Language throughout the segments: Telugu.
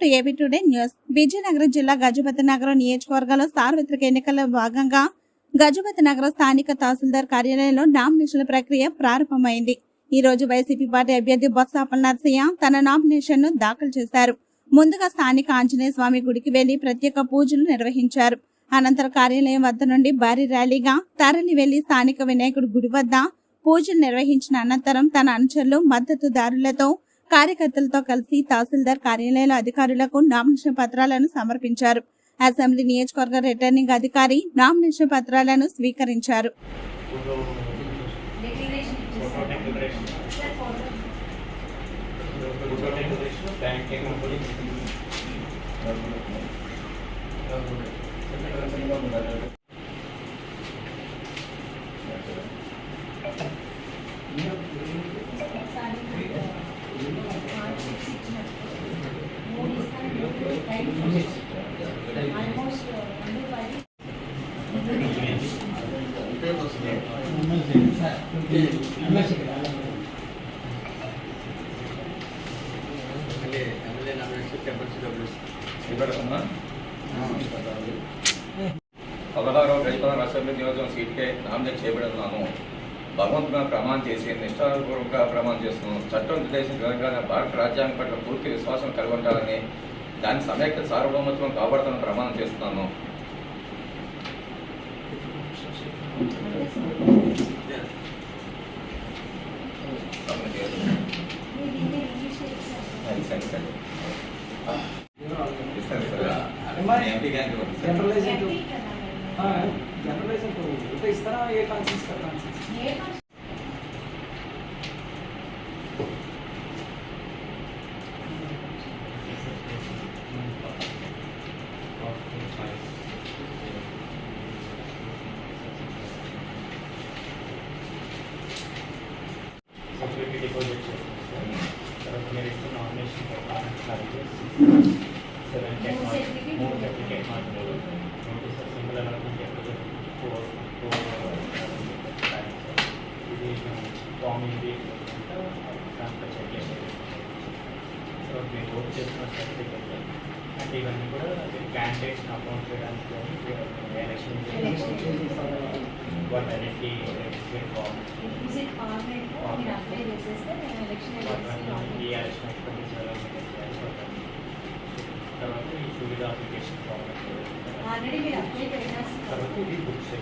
To AB today news. Vizianagaram జిల్లా గజపతి నగరం నియోజకవర్గంలో సార్వత్రిక ఎన్నికల్లో భాగంగా గజపతి నగరం స్థానిక తహసీల్దార్ కార్యాలయంలో నామినేషన్ల ప్రక్రియ ప్రారంభమైంది. ఈ రోజు వైసీపీ పార్టీ అభ్యర్థి బొత్సాపల్ నర్సయ్య తన నామినేషన్ను దాఖలు చేశారు. ముందుగా స్థానిక ఆంజనేయ స్వామి గుడికి వెళ్ళి ప్రత్యేక పూజలు నిర్వహించారు. అనంతరం కార్యాలయం వద్ద నుండి భారీ ర్యాలీగా తరలి వెళ్ళి స్థానిక వినాయకుడి గుడి వద్ద పూజలు నిర్వహించిన అనంతరం తన అనుచరులు మద్దతుదారులతో కార్యకర్తలతో కలిసి తహసీల్దార్ కార్యాలయాల అధికారులకు నామినేషన్ పత్రాలను సమర్పించారు. అసెంబ్లీ నియోజకవర్గ రిటర్నింగ్ అధికారి నామినేషన్ పత్రాలను స్వీకరించారు. బ్యాంక్ అకౌంట్ పదహారవ ప్రతిపదం అసెంబ్లీ నియోజకవర్గం సీట్కే నామినేట్ చేయబడుతున్నాను భగవంతుగా ప్రమాణం చేసి నిష్ఠాపూర్వక ప్రమాణం చేస్తున్నాను చట్టం ఉద్దేశం భారత రాజ్యాంగం పట్ల పూర్తి విశ్వాసం కలిగి దాని సమైక్య సార్వభౌమత్వం కాపాడుతున్న ప్రమాణం చేస్తున్నాను. సరే సరే జనరలైజ్ జనరలైజ్ ఇస్తారా ఏ కాన్సెన్స్ కాన్సెన్స్ ఫామ్ ఇది ట్రాన్స్ఫర్ చెక్ చేసేది తర్వాత మీరు ఓట్ చేస్తున్న సర్టిఫికేట్ అంటే ఇవన్నీ కూడా క్యాండిడేట్స్ అకౌంట్ చేయడానికి కానీ ఎలక్షన్ వాళ్ళ identity certificate form visit format మీరు అప్లై చేసేస్తే నేను ఎలక్షన్ ఈ ఎలక్షన్ ఎక్స్పెక్టెన్స్ తర్వాత ఈ సువిధ అప్లికేషన్ ఫామ్ ఆల్రెడీ మీరు అప్లై చేయాల్సింది తర్వాత ఇది books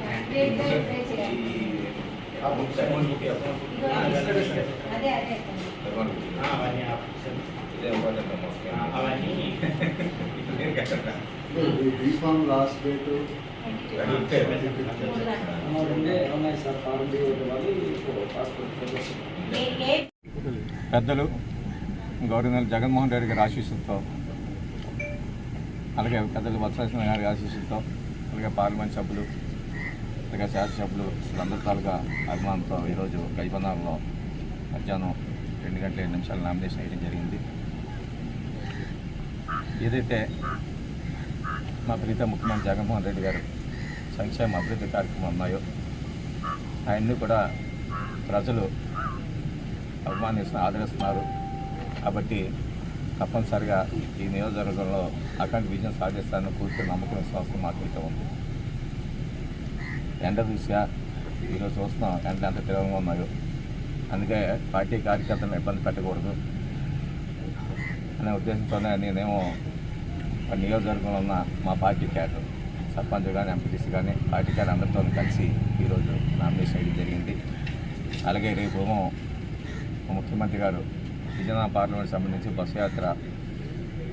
B form last date పెద్దలు గవర్నర్ జగన్మోహన్ రెడ్డి గారి ఆశీస్సులతో అలాగే పెద్దలు వత్సాసిన గారి ఆశీస్సులతో అలాగే పార్లమెంట్ సభ్యులు అలాగే శాసనసభ్యులు వీళ్ళందరి తాలూకా అభిమానంతో ఈరోజు గైబంధాలలో మధ్యాహ్నం రెండు గంటల ఏడు నిమిషాలు నామినేషన్ వేయడం జరిగింది. ఏదైతే మా ప్రీత ముఖ్యమంత్రి జగన్మోహన్ రెడ్డి గారు సంక్షేమ అభివృద్ధి కార్యక్రమం ఉన్నాయో ఆయన్ని కూడా ప్రజలు అభిమానిస్తున్న ఆదరిస్తున్నారు. కాబట్టి తప్పనిసరిగా ఈ నియోజకవర్గంలో అఖండ విజయం సాధిస్తానని పూర్తి నమ్మకం విశ్వాసం మాకు ఉంది. ఎండ చూసా ఈరోజు చూస్తున్నాం. ఎండ ఎంత తీవ్రంగా ఉన్నాయో అందుకే పార్టీ కార్యకర్తలను ఇబ్బంది పెట్టకూడదు అనే ఉద్దేశంతోనే నేనేమో ఆ నియోజకవర్గంలో ఉన్న మా పార్టీ క్యాడర్ సర్పంచ్ కానీ ఎంపీటీసీ కానీ పార్టీ క్యాడర్ అందరితో కలిసి ఈరోజు నామినేషన్ వేయడం జరిగింది. అలాగే రేపు ముఖ్యమంత్రి గారు విజయనగరం పార్లమెంట్ సంబంధించి బస్సు యాత్ర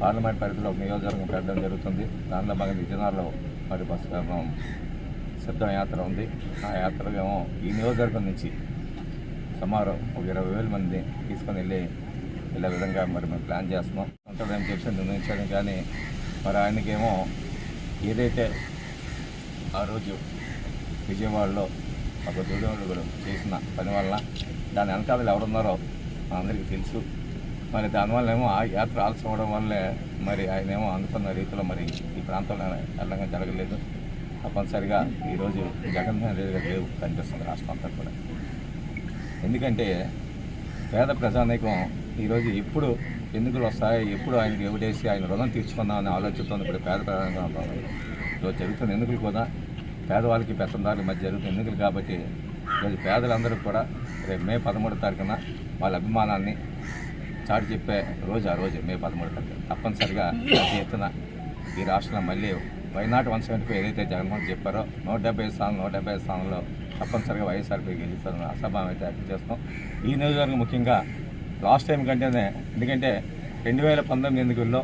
పార్లమెంట్ పరిధిలో ఒక నియోజకవర్గం పెట్టడం జరుగుతుంది. దానిలో భాగంగా విజయనగరంలో మరి బస్సు సిద్ధం యాత్ర ఉంది. ఆ యాత్రలో ఏమో ఈ నియోజకవర్గం నుంచి సుమారు ఒక ఇరవై వేల మంది తీసుకొని వెళ్ళి వెళ్ళే విధంగా మరి మేము ప్లాన్ చేస్తున్నాం. ఉంటుందని చెప్పి నిర్ణయించాడు కానీ మరి ఆయనకేమో ఏదైతే ఆ రోజు విజయవాడలో ఒక దుర్గముడు చేసిన పని వల్ల దాని వెనకాల ఎవరున్నారో అందరికీ తెలుసు. మరి దానివల్ల ఏమో ఆ యాత్ర ఆలస్యం అవడం వల్లే మరి ఆయన ఏమో అనుకున్న రీతిలో మరి ఈ ప్రాంతంలో వెళ్ళడం జరగలేదు. తప్పనిసరిగా ఈరోజు జగన్మోహన్ రెడ్డి గారు లేవు కనిపిస్తుంది రాష్ట్రం అంతా కూడా. ఎందుకంటే పేద ప్రజానీకం ఈరోజు ఎప్పుడు ఎన్నికలు వస్తాయి ఎప్పుడు ఆయనకి ఎవడేసి ఆయన రుణం తీర్చుకుందామని ఆలోచనతో ఇప్పుడు పేద ప్రజానీకం ఈరోజు జరుగుతున్న ఎన్నికలు కూడా పేదవాళ్ళకి పెత్తందారుల మధ్య జరుగుతున్న ఎన్నికలు కాబట్టి ఈరోజు పేదలందరూ కూడా రేపు మే పదమూడో తారీఖున వాళ్ళ అభిమానాన్ని చాటి చెప్పే రోజు ఆ రోజు మే పదమూడు తారీఖు. తప్పనిసరిగా ఎత్తున ఈ రాష్ట్రంలో మళ్ళీ వైనాట్ వన్ సెవెంటీ ఫైవ్ ఏదైతే జగన్మోహన్ చెప్పారో నూట డెబ్బై స్థానం నూట డెబ్బై స్థానంలో తప్పనిసరిగా వైఎస్ఆర్పీ గెలుస్తారని అసభావం అయితే వ్యక్తం చేస్తాం ఈ నియోజకవర్గం ముఖ్యంగా లాస్ట్ టైం కంటేనే ఎందుకంటే రెండు వేల పంతొమ్మిది ఎన్నికల్లో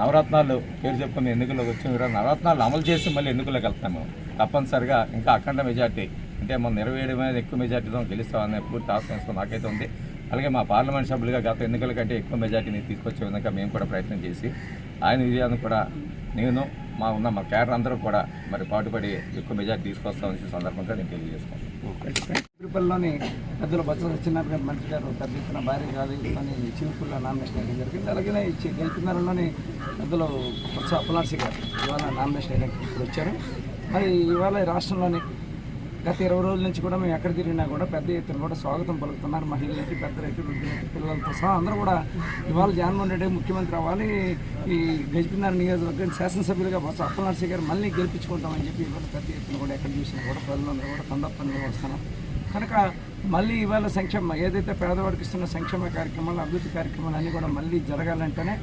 నవరత్నాలు పేరు చెప్పుకున్న ఎన్నికల్లోకి వచ్చిన కూడా నవరత్నాలు అమలు చేసి మళ్ళీ ఎన్నికల్లోకి వెళ్తాము తప్పనిసరిగా ఇంకా అఖండ మెజార్టీ అంటే మనం ఇరవై ఏడు మీద ఎక్కువ మెజార్టీతో గెలుస్తామనే పూర్తి ఆశ్రయిస్తాం నాకైతే ఉంది. అలాగే మా పార్లమెంట్ సభ్యులుగా గత ఎన్నికల కంటే ఎక్కువ మెజార్టీని తీసుకొచ్చే విధంగా మేము కూడా ప్రయత్నం చేసి ఆయన విజయాన్ని కూడా నేను మా ఉన్న మా క్యాడర్ అందరూ కూడా మరి పాటుపడి ఎక్కువ మెజార్టీ తీసుకొస్తామని సందర్భంగా నేను తెలియజేసుకుంటాను తిరుపతిలోని పెద్దల బొత్స సత్యనారాయణ గారి మంత్రి గారు పెద్ద ఎత్తున భారీ గాలితోని చివుకుల్లో నామినేషన్ వేయడం జరిగింది. అలాగే ఈ గెలిపినలోని పెద్దలు బొత్స అప్పలాసి గారు ఇవాళ నామినేషన్ వేయడానికి ఇప్పుడు వచ్చారు. మరి ఇవాళ ఈ రాష్ట్రంలోని గత ఇరవై రోజుల నుంచి కూడా మేము ఎక్కడ తిరిగినా కూడా పెద్ద ఎత్తున కూడా స్వాగతం పలుకుతున్నారు. మహిళలకి పెద్ద వృద్ధులకి పిల్లలతో సహా అందరూ కూడా ఇవాళ జగన్మోహన్ రెడ్డి ముఖ్యమంత్రి అవ్వాలి. ఈ గజపినార్ నియోజకవర్గం శాసనసభ్యులుగా బొత్స అప్పలనరసి గారు మళ్ళీ గెలిపించుకుంటామని చెప్పి ఇవాళ పెద్ద ఎత్తున కూడా ఎక్కడ చూసినా కూడా ప్రజలందరూ కూడా తండప్పని వస్తున్నారు కనుక మళ్ళీ ఇవాళ సంక్షేమ ఏదైతే పేదవాడికి ఇస్తున్న సంక్షేమ కార్యక్రమాలు అభివృద్ధి కార్యక్రమాలు అన్నీ కూడా మళ్ళీ జరగాలంటేనే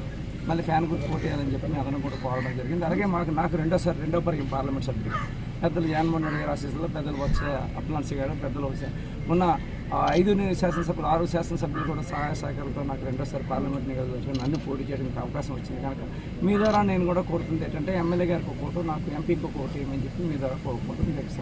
మళ్ళీ ఫ్యాన్ గుర్తు పోటీ చేయాలని చెప్పి అదనం కూడా కోరడం జరిగింది. అలాగే మాకు నాకు రెండోసారి రెండో పరిగణ పార్లమెంట్ సభ్యులు పెద్దలు జగన్మోహన్ రెడ్డి గారి ఆశీస్సులో పెద్దలు వచ్చ అప్లాన్సీ గారు పెద్దలు వచ్చే మొన్న ఐదు శాసనసభ్యులు ఆరు శాసనసభ్యులు కూడా సహాయ సహకారంతో నాకు రెండోసారి పార్లమెంట్ నియోజకవర్గం నన్ను పోటీ చేయడానికి అవకాశం వచ్చింది. కనుక మీ ద్వారా నేను కూడా కోరుతుంది ఏంటంటే ఎమ్మెల్యే గారికి ఒక కోటు నాకు ఎంపీకి ఒక కోటు ఏమని చెప్పి మీ ద్వారా కోరుకుంటుంది మీకు